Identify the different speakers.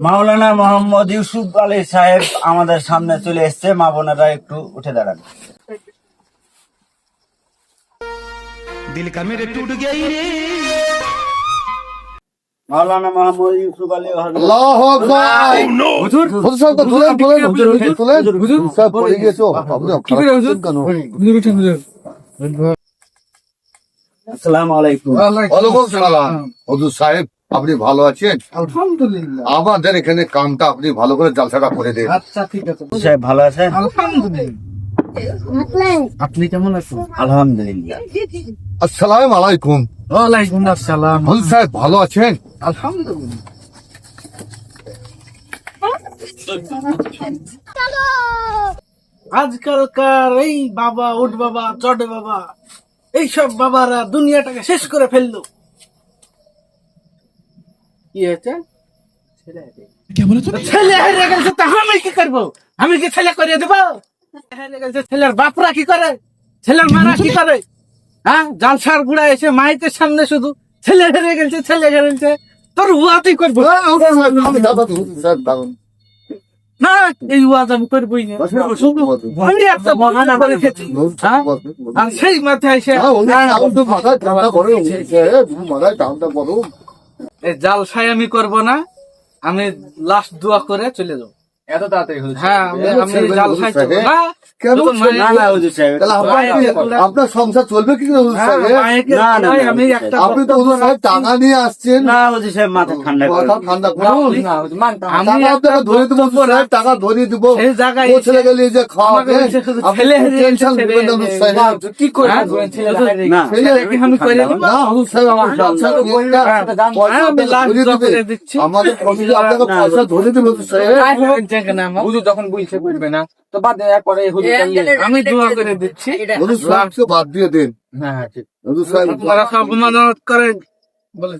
Speaker 1: মাওলানা মোহাম্মদ ইউসুফ আলী সাহেব আমাদের সামনে চলে এসছে। মা বোনেরা একটু উঠে দাঁড়ান।
Speaker 2: দিল টুট গই রে।
Speaker 1: মাওলানা মোহাম্মদ ইউসুফ আলী
Speaker 3: আল্লাহু আকবার। হুজুর হুজুর তো হুজুর হুজুর সব পড়ে কি করে হুজুর? হুজুর হুজুর
Speaker 1: আসসালামু আলাইকুম।
Speaker 3: ওয়া আলাইকুম আসসালাম। হুজুর সাহেব আপনি ভালো আছেন?
Speaker 4: আলহামদুলিল্লাহ।
Speaker 3: আমাদের এখানে কামটা আপনি ভালো করে জালসাটা করে দেন।
Speaker 4: আচ্ছা ঠিক আছে।
Speaker 1: সাহেব ভালো আছেন?
Speaker 4: আলহামদুলিল্লাহ। আপনি কেমন আছেন?
Speaker 1: আলহামদুলিল্লাহ।
Speaker 3: আসসালামু আলাইকুম।
Speaker 4: ওয়ালাইকুম আসসালাম।
Speaker 3: হুজুর সাহেব ভালো আছেন?
Speaker 4: আলহামদুলিল্লাহ। আজকালকার এই বাবা উঠ বাবা চট বাবা এইসব বাবারা দুনিয়াটাকে শেষ করে ফেলল। কি হয়েছে? ছেলে হেরে গেছে তা আমি কি করব? আমি কি ছেলে করে দেবো? হেরে গেছে ছেলের বাপরা কি করে? ছেলের মারা কি করে? হ্যাঁ জালসার গুড়া এসে মাইতের সামনে শুধু ছেলে হেরে গেছে ছেলে হেরে গেছে। তোর উয়াতেই করব।
Speaker 3: আমি দাদা হুজুর সাহেব দারুণ
Speaker 4: না এই ওয়াজ আমি করবোই না। আমি একটা বাগান করে হ্যাঁ? আর সেই মাথায় এসে এই জালসাই আমি করব না আমি লাস্ট দোয়া করে চলে যাব।
Speaker 2: এত তাড়াতাড়ি হলো
Speaker 4: হ্যাঁ আমি আমি জালসাই না
Speaker 3: কেন
Speaker 1: না না হুজুর সাহেব
Speaker 3: তাহলে আপনার- আপনার সংসার চলবে কি হুজুর
Speaker 4: হ্যাঁ,
Speaker 3: সাহেব
Speaker 1: না, না,
Speaker 4: আমি একটা
Speaker 3: আপনি তো হুজুর সাহেব টাকা নিয়ে আসছেন।
Speaker 1: না হুজুর সাহেব মাথা ঠান্ডা করে।
Speaker 3: মাথা ঠান্ডা করুন
Speaker 2: না মানতাম
Speaker 4: আমি
Speaker 3: আপনাকে ধরে দেবো হুজুর টাকা ধরে দেবো।
Speaker 4: সেই জায়গায়
Speaker 3: ছেলে গেলে যে খাওয়াবে
Speaker 4: বলছে শুধু
Speaker 3: আপনি
Speaker 4: ছেলে
Speaker 3: টেনশন
Speaker 4: গেছে,
Speaker 3: না হুজুর সাহেব।
Speaker 4: কি করে ছেলে
Speaker 1: না
Speaker 4: ছেলেকে আমি করে।
Speaker 3: না হুজুর সাহেব আমার সংসার নিয়ে
Speaker 4: আমি
Speaker 3: আপনাকে
Speaker 4: লাস্ট
Speaker 3: ধরে
Speaker 4: দোয়া
Speaker 3: দেবে।
Speaker 4: করে দিচ্ছি।
Speaker 3: আমাদের কমিটি আপনাকে পয়সা ধরে দেবে হুজুর সাহেব
Speaker 2: হুজুর যখন বলছে বুঝবে না তো বাদ দেন এরপরে হুজুর
Speaker 4: আমি দোয়া করে দিচ্ছি।
Speaker 3: হুজুর সাহেবকে বাদ দিয়ে দেন।
Speaker 2: হ্যাঁ হ্যাঁ ঠিক।
Speaker 3: হুজুর সাহেব
Speaker 4: আপনারা সব মানত করে বলে